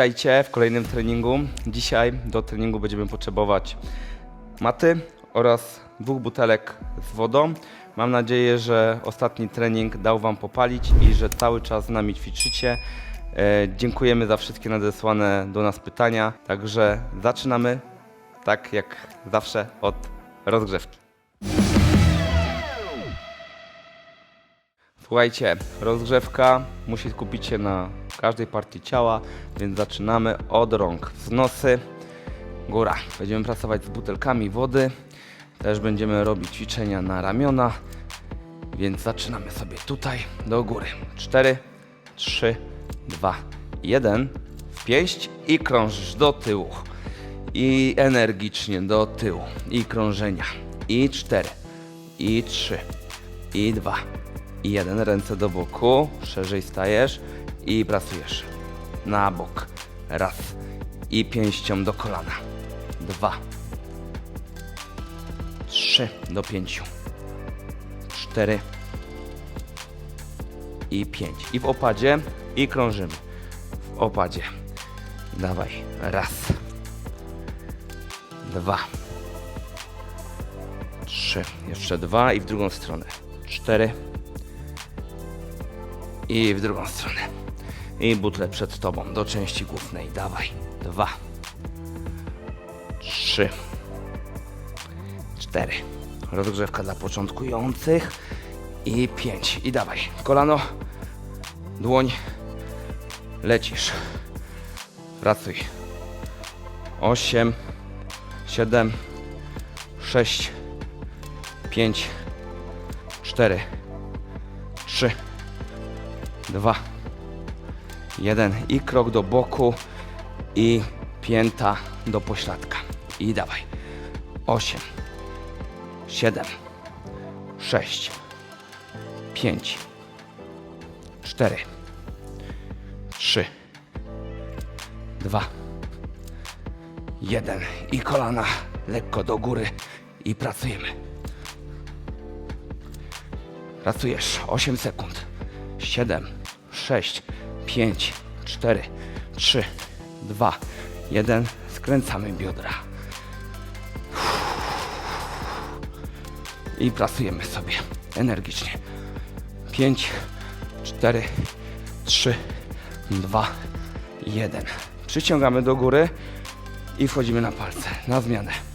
Witajcie w kolejnym treningu. Dzisiaj do treningu będziemy potrzebować maty oraz dwóch butelek z wodą. Mam nadzieję, że ostatni trening dał Wam popalić i że cały czas z nami ćwiczycie. E, dziękujemy za wszystkie nadesłane do nas pytania. Także zaczynamy, tak jak zawsze, od rozgrzewki. Słuchajcie, rozgrzewka musi skupić się na każdej partii ciała, więc zaczynamy od rąk. Wznosy, góra. Będziemy pracować z butelkami wody. Też będziemy robić ćwiczenia na ramiona, więc zaczynamy sobie tutaj do góry. 4, 3, 2, 1. W pięść i krążysz do tyłu. I energicznie do tyłu. I krążenia. I 4, i 3, i 2, i jeden. Ręce do boku, szerzej stajesz i pracujesz. Na bok. Raz. I pięścią do kolana. Dwa. Trzy do pięciu. Cztery. I pięć. I w opadzie. I krążymy. W opadzie. Dawaj. Raz. Dwa. Trzy. Jeszcze dwa i w drugą stronę. Cztery. I w drugą stronę. I butle przed tobą do części głównej. Dawaj. Dwa. Trzy. Cztery. Rozgrzewka dla początkujących. I pięć. I dawaj. Kolano. Dłoń. Lecisz. Pracuj. Osiem. Siedem. Sześć. Pięć. Cztery. Dwa, jeden. I krok do boku i pięta do pośladka. I dawaj. Osiem, siedem, sześć, pięć, cztery, trzy, dwa, jeden. I kolana lekko do góry i pracujemy. Pracujesz. 8 sekund. 7, 6, 5, 4, 3, 2, 1. Skręcamy biodra. I pracujemy sobie energicznie. 5, 4, 3, 2, 1. Przyciągamy do góry i wchodzimy na palce. Na zmianę.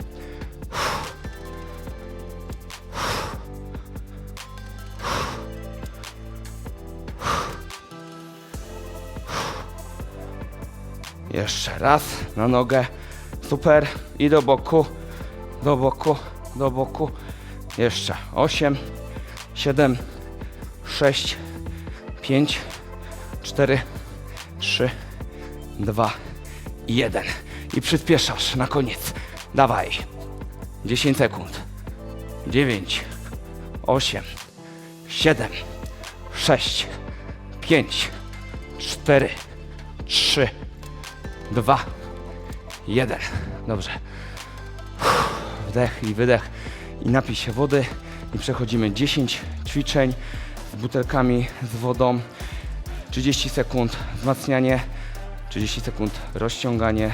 Jeszcze raz na nogę. Super. I do boku. Do boku. Do boku. Jeszcze. 8, 7, 6, 5, 4, 3, 2, 1. I przyspieszasz na koniec. Dawaj. 10 sekund. 9, 8, 7, 6, 5, 4, 3, dwa, jeden. Dobrze. Wdech i wydech. I napij się wody. I przechodzimy 10 ćwiczeń z butelkami z wodą. 30 sekund wzmacnianie, 30 sekund rozciąganie.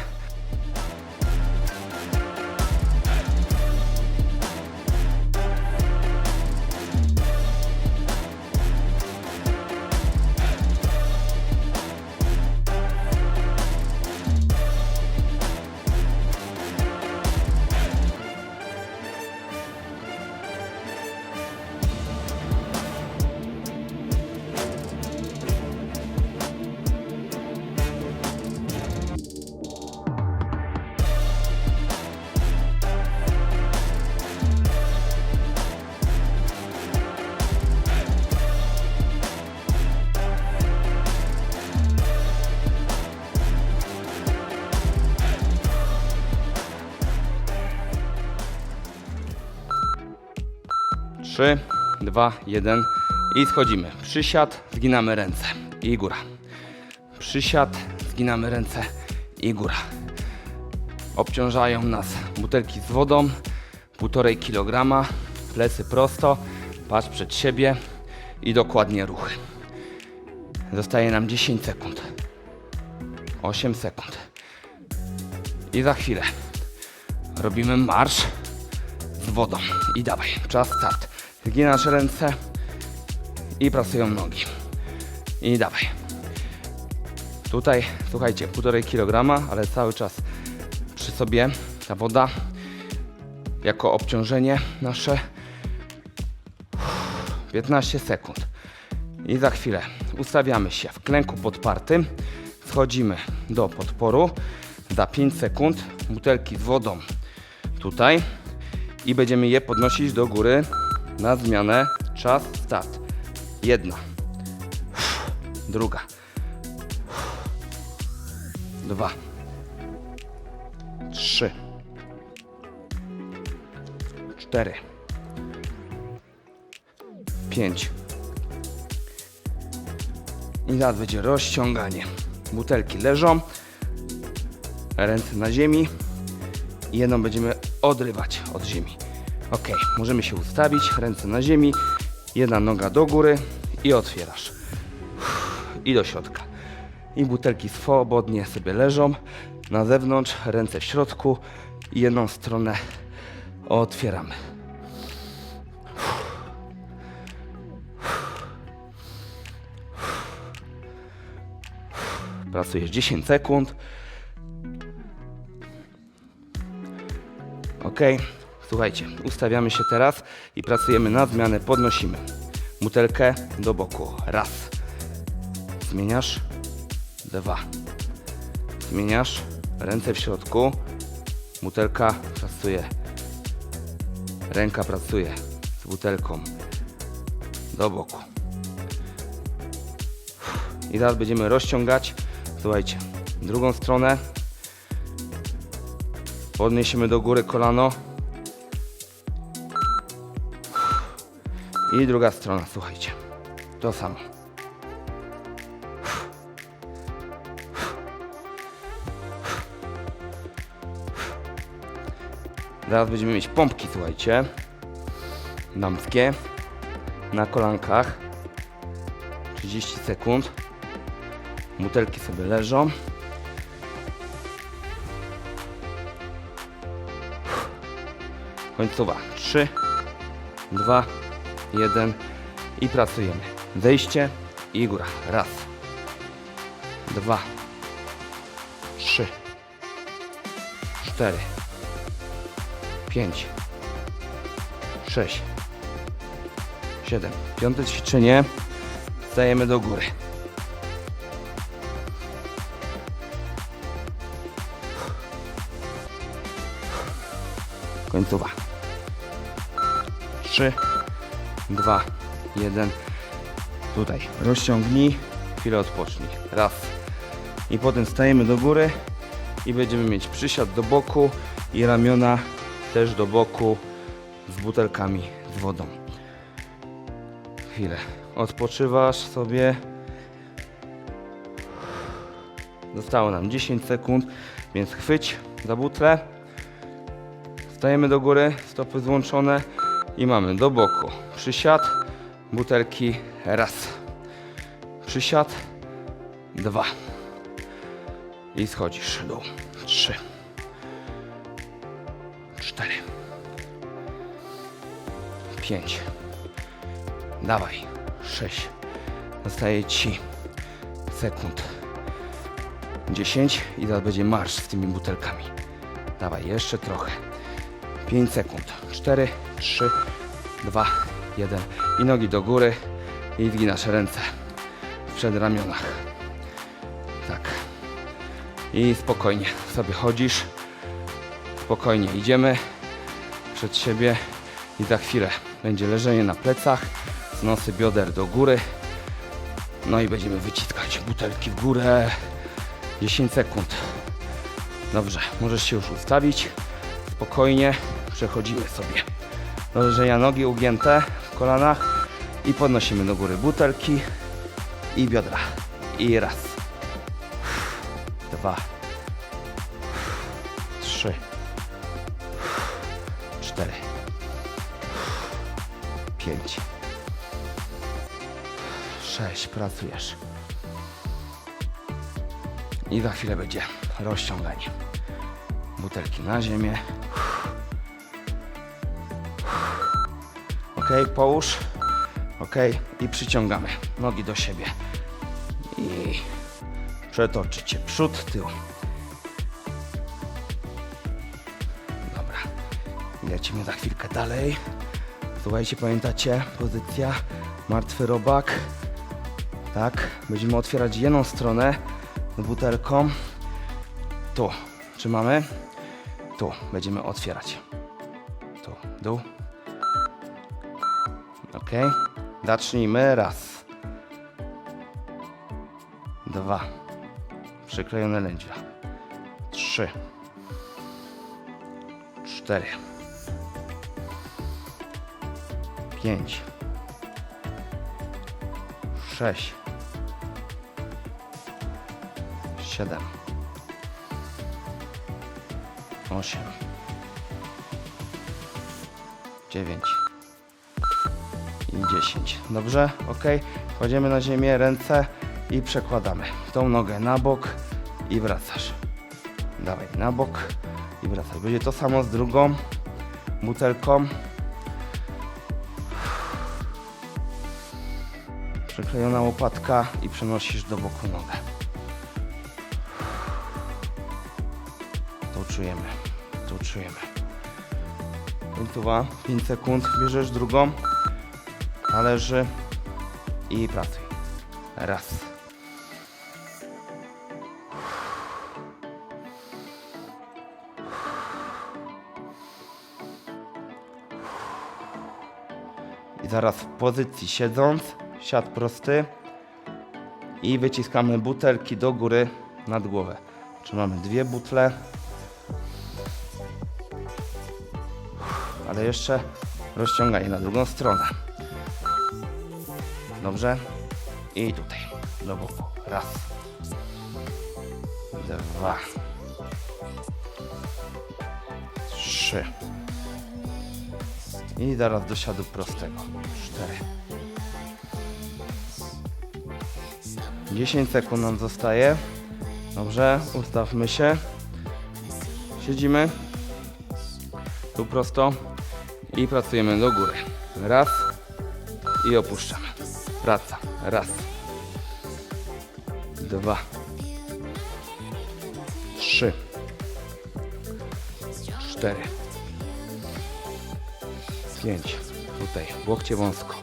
Trzy, dwa, jeden i schodzimy. Przysiad, zginamy ręce i góra. Przysiad, zginamy ręce i góra. Obciążają nas butelki z wodą, półtorej kilograma, plecy prosto, patrz przed siebie i dokładnie ruchy. Zostaje nam 10 sekund. 8 sekund. I za chwilę robimy marsz z wodą. I dawaj, czas start. Wyginasz ręce i pracują nogi. I dawaj. Tutaj, słuchajcie, 1,5 kg, ale cały czas przy sobie ta woda jako obciążenie nasze 15 sekund. I za chwilę ustawiamy się w klęku podpartym, schodzimy do podporu za 5 sekund, butelki z wodą tutaj i będziemy je podnosić do góry na zmianę. Czas, start. Jedna, druga, dwa, trzy, cztery, pięć. I teraz będzie rozciąganie. Butelki leżą, ręce na ziemi jedną będziemy odrywać od ziemi. Ok, możemy się ustawić, ręce na ziemi, jedna noga do góry i otwierasz. I do środka. I butelki swobodnie sobie leżą na zewnątrz, ręce w środku i jedną stronę otwieramy. Pracujesz 10 sekund. Ok, słuchajcie, ustawiamy się teraz i pracujemy na zmianę. Podnosimy butelkę do boku. Raz. Zmieniasz. Dwa. Zmieniasz. Ręce w środku. Butelka pracuje. Ręka pracuje z butelką do boku. I teraz będziemy rozciągać. Słuchajcie, drugą stronę. Podniesiemy do góry kolano. I druga strona, słuchajcie. To samo. Teraz będziemy mieć pompki, słuchajcie. Damskie. Na kolankach. 30 sekund. Butelki sobie leżą. Końcowa. 3, 2, 1 i pracujemy. Zejście i góra. Raz, dwa, trzy, cztery, pięć, sześć, siedem. Piąte ćwiczenie. Stajemy do góry. Końcowa. 3, 2, 1. Tutaj rozciągnij, chwilę odpocznij. Raz. I potem stajemy do góry i będziemy mieć przysiad do boku i ramiona też do boku z butelkami z wodą. Chwilę. Odpoczywasz sobie. Zostało nam 10 sekund, więc chwyć za butlę. Stajemy do góry, stopy złączone i mamy do boku przysiad, butelki raz, przysiad, dwa. I schodzisz dół, trzy, cztery, pięć, dawaj, sześć, zostaje ci sekund, dziesięć. I teraz będzie marsz z tymi butelkami. Dawaj, jeszcze trochę. 5 sekund. 4, 3, 2, 1 i nogi do góry i zginasz ręce w przedramionach. Tak. I spokojnie sobie chodzisz. Spokojnie idziemy przed siebie i za chwilę będzie leżenie na plecach, nosy bioder do góry. No i będziemy wyciskać butelki w górę. 10 sekund. Dobrze, możesz się już ustawić. Spokojnie przechodzimy sobie do leżenia nogi ugięte w kolanach i podnosimy do góry butelki i biodra. I raz, dwa, trzy, cztery, pięć, sześć. Pracujesz. I za chwilę będzie rozciąganie. Butelki na ziemię. Ok, połóż. Ok, i przyciągamy nogi do siebie. I przetoczycie przód, tył. Dobra. Lecimy za chwilkę dalej. Słuchajcie, pamiętacie? Pozycja martwy robak. Tak, będziemy otwierać jedną stronę butelką. Tu trzymamy. Tu będziemy otwierać. Tu, dół. Ok. Zacznijmy. Raz. Dwa. Przyklejone lędźwia. Trzy. Cztery. Pięć. Sześć. Siedem. Osiem. Dziewięć. I dziesięć. Dobrze? Ok. Kładziemy na ziemię ręce i przekładamy tą nogę na bok i wracasz. Dawaj na bok i wracasz. Będzie to samo z drugą butelką. Przyklejona łopatka i przenosisz do boku nogę. Tu czujemy, tu czujemy. Końcowa, 5 sekund, bierzesz drugą, należy i pracuj. Raz. I zaraz w pozycji siedząc, siad prosty i wyciskamy butelki do góry nad głowę. Trzymamy dwie butle. Ale jeszcze rozciąganie na drugą stronę. Dobrze? I tutaj, do boku. Raz. Dwa. Trzy. I zaraz do siadu prostego. Cztery. 10 sekund nam zostaje. Dobrze, ustawmy się. Siedzimy. Tu prosto. I pracujemy do góry. Raz. I opuszczamy. Praca. Raz. Dwa. Trzy. Cztery. Pięć. Tutaj. Łokcie wąsko.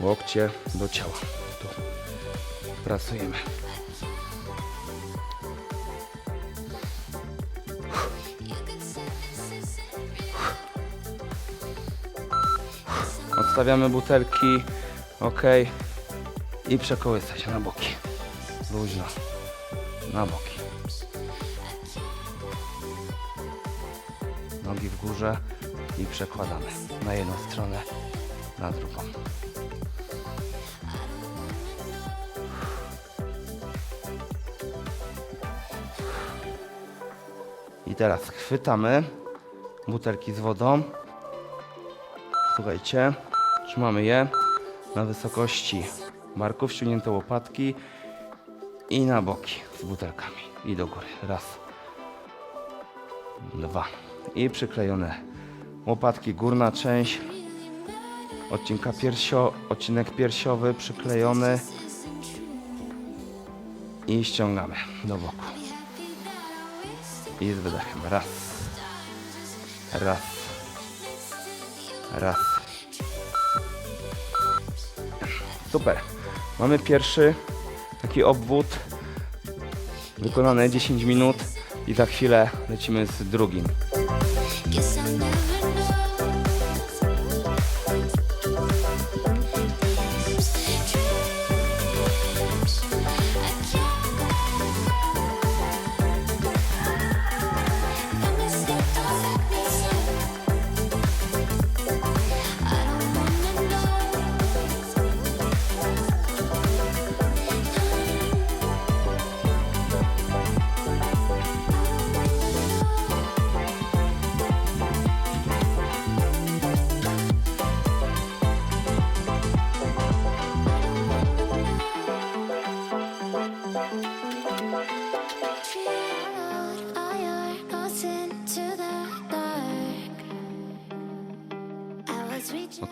Łokcie do ciała. Tu. Pracujemy. Odstawiamy butelki. Ok. I przekołysać na boki. Luźno. Na boki. Nogi w górze i przekładamy na jedną stronę, na drugą. I teraz chwytamy butelki z wodą. Słuchajcie, trzymamy je na wysokości barków, ściągnięte łopatki i na boki z butelkami i do góry. Raz, dwa i przyklejone łopatki, górna część odcinka piersio, odcinek piersiowy przyklejony i ściągamy do boku. I z wydechem. Raz. Raz. Raz. Super. Mamy pierwszy taki obwód wykonany 10 minut i za chwilę lecimy z drugim.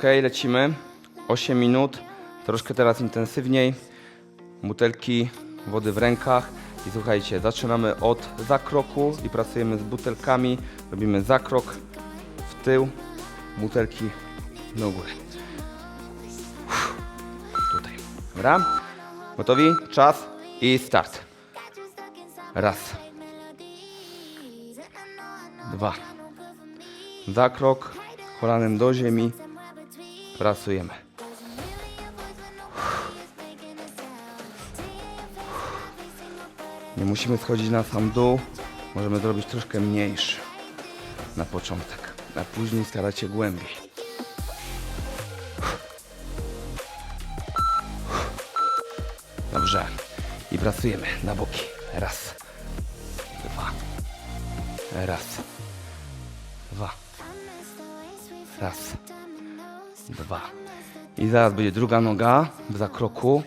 Lecimy. 8 minut. Troszkę teraz intensywniej. Butelki wody w rękach. I słuchajcie, zaczynamy od zakroku i pracujemy z butelkami. Robimy zakrok w tył, butelki do góry. Tutaj. Dobra? Gotowi? Czas i start. Raz. Dwa. Zakrok kolanem do ziemi. Pracujemy. Nie musimy schodzić na sam dół. Możemy zrobić troszkę mniejszy na początek, a później starać się głębiej. Dobrze. I pracujemy na boki. Raz. Dwa. Raz. Dwa. Raz. Dwa. I zaraz będzie druga noga w zakroku.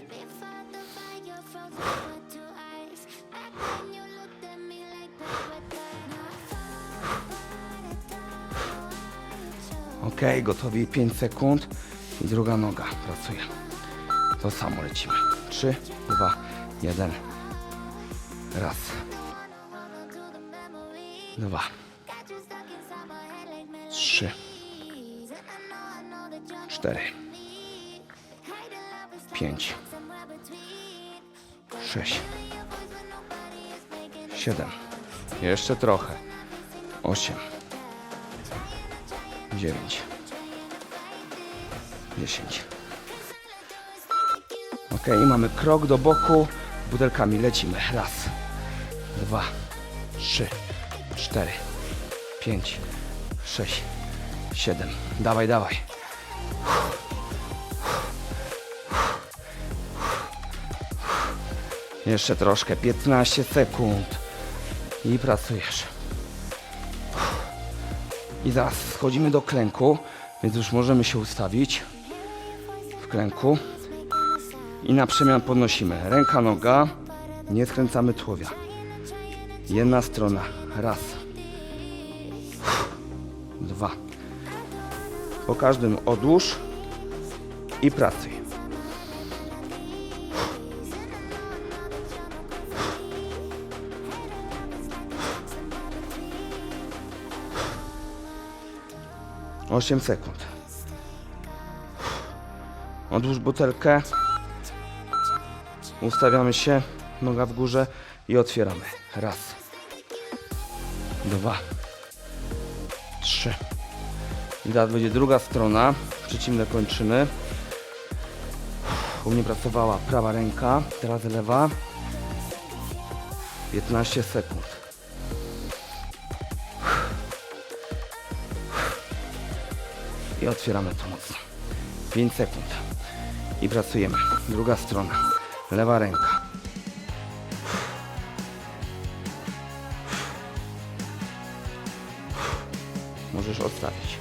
Ok, gotowi 5 sekund i druga noga pracuje. To samo lecimy. 3, 2, 1. Raz. Dwa. 4 5 6 7 jeszcze trochę. 8 9 10 ok mamy krok do boku. Butelkami lecimy. Raz dwa trzy cztery pięć sześć siedem. Dawaj dawaj. Jeszcze troszkę, 15 sekund. I pracujesz. I zaraz schodzimy do klęku, więc już możemy się ustawić w klęku. I na przemian podnosimy ręka, noga, nie skręcamy tułowia. Jedna strona, raz, dwa. Po każdym odłóż i pracuj. Osiem sekund. Odłóż butelkę. Ustawiamy się, noga w górze i otwieramy. Raz, dwa, trzy. I teraz będzie druga strona, przeciwne kończyny. U mnie pracowała prawa ręka, teraz lewa. 15 sekund. I otwieramy to mocno. 5 sekund. I pracujemy. Druga strona. Lewa ręka. Możesz odstawić.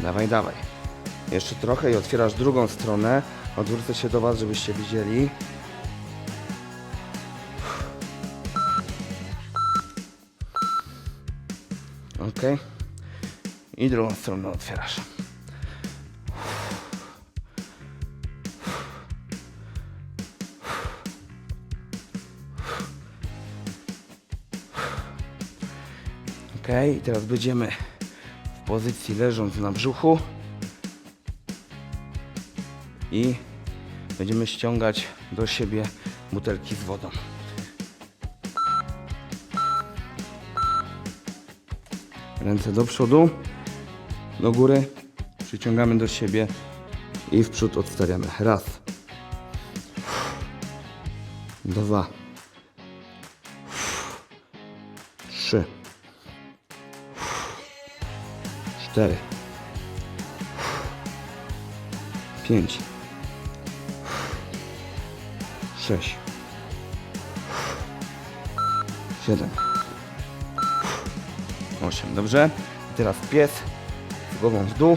Dawaj, dawaj. Jeszcze trochę i otwierasz drugą stronę. Odwrócę się do Was, żebyście widzieli. Ok. I drugą stronę otwierasz. Ok, teraz będziemy w pozycji leżąc na brzuchu i będziemy ściągać do siebie butelki z wodą. Ręce do przodu, do góry, przyciągamy do siebie i w przód odstawiamy. Raz, dwa, trzy, cztery, pięć, sześć, siedem. 8, dobrze? I teraz pies z głową w dół.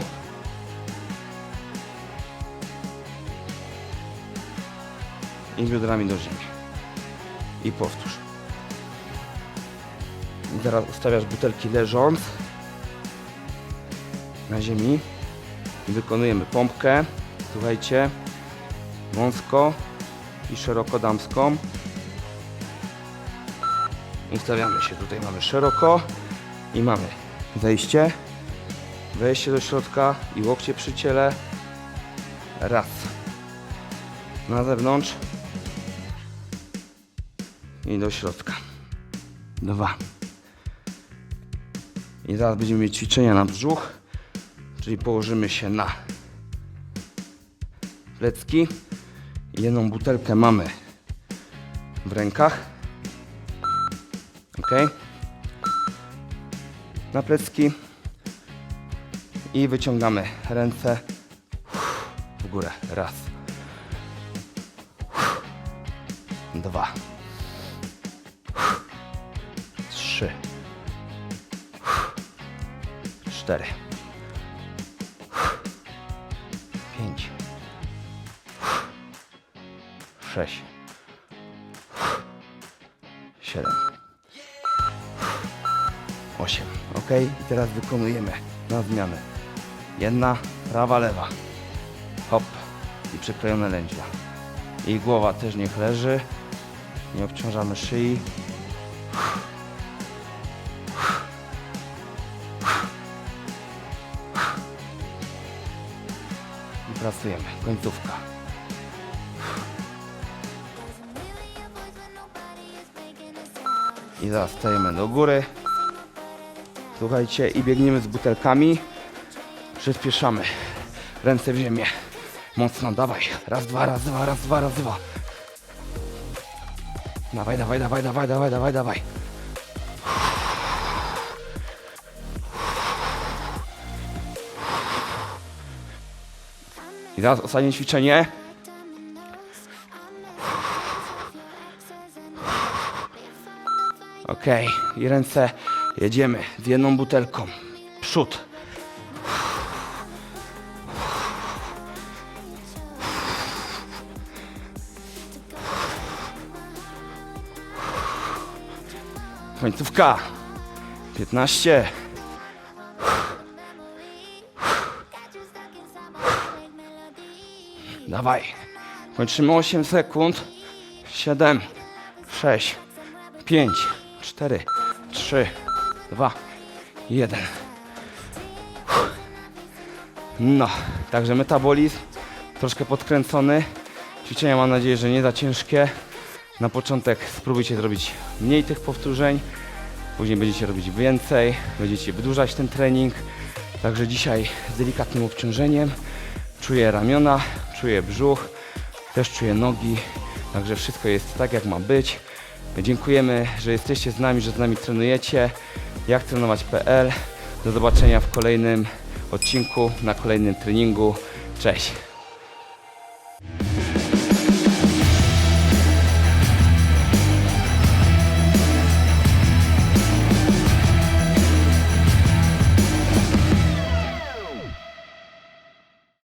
i biodrami do ziemi. I powtórz. I teraz ustawiasz butelki leżąc na ziemi. I wykonujemy pompkę. Słuchajcie, wąsko i szeroko damską. Ustawiamy się. Tutaj mamy szeroko i mamy wejście, wejście do środka i łokcie przy ciele. Raz. Na zewnątrz i do środka. Dwa. I zaraz będziemy mieć ćwiczenia na brzuch, czyli położymy się na plecki. Jedną butelkę mamy w rękach. Ok. Na plecki. I wyciągamy ręce w górę. Raz. Dwa. Trzy. Cztery. 6, 7, 8. Ok, i teraz wykonujemy na zmianę. Jedna, prawa, lewa. Hop i przyklejone lędźwia. I głowa też niech leży. Nie obciążamy szyi. I pracujemy. Końcówka. I zaraz stajemy do góry. Słuchajcie, i biegniemy z butelkami. Przyspieszamy. Ręce w ziemię. Mocno, dawaj. Raz, dwa, raz, dwa, raz, dwa, raz, dwa. Dawaj, dawaj, dawaj, dawaj, dawaj, dawaj, dawaj. I teraz ostatnie ćwiczenie. Ok, i ręce jedziemy z jedną butelką. Przód. Końcówka. 15. Dawaj. Kończymy 8 sekund. 7, 6, 5, 4, 3, 2, 1. No, także metabolizm troszkę podkręcony. Ćwiczenia mam nadzieję, że nie za ciężkie. Na początek spróbujcie zrobić mniej tych powtórzeń, później będziecie robić więcej, będziecie wydłużać ten trening. Także dzisiaj z delikatnym obciążeniem czuję ramiona, czuję brzuch, też czuję nogi, także wszystko jest tak jak ma być. Dziękujemy, że jesteście z nami, że z nami trenujecie. Jak trenować.pl. Do zobaczenia w kolejnym odcinku, na kolejnym treningu. Cześć!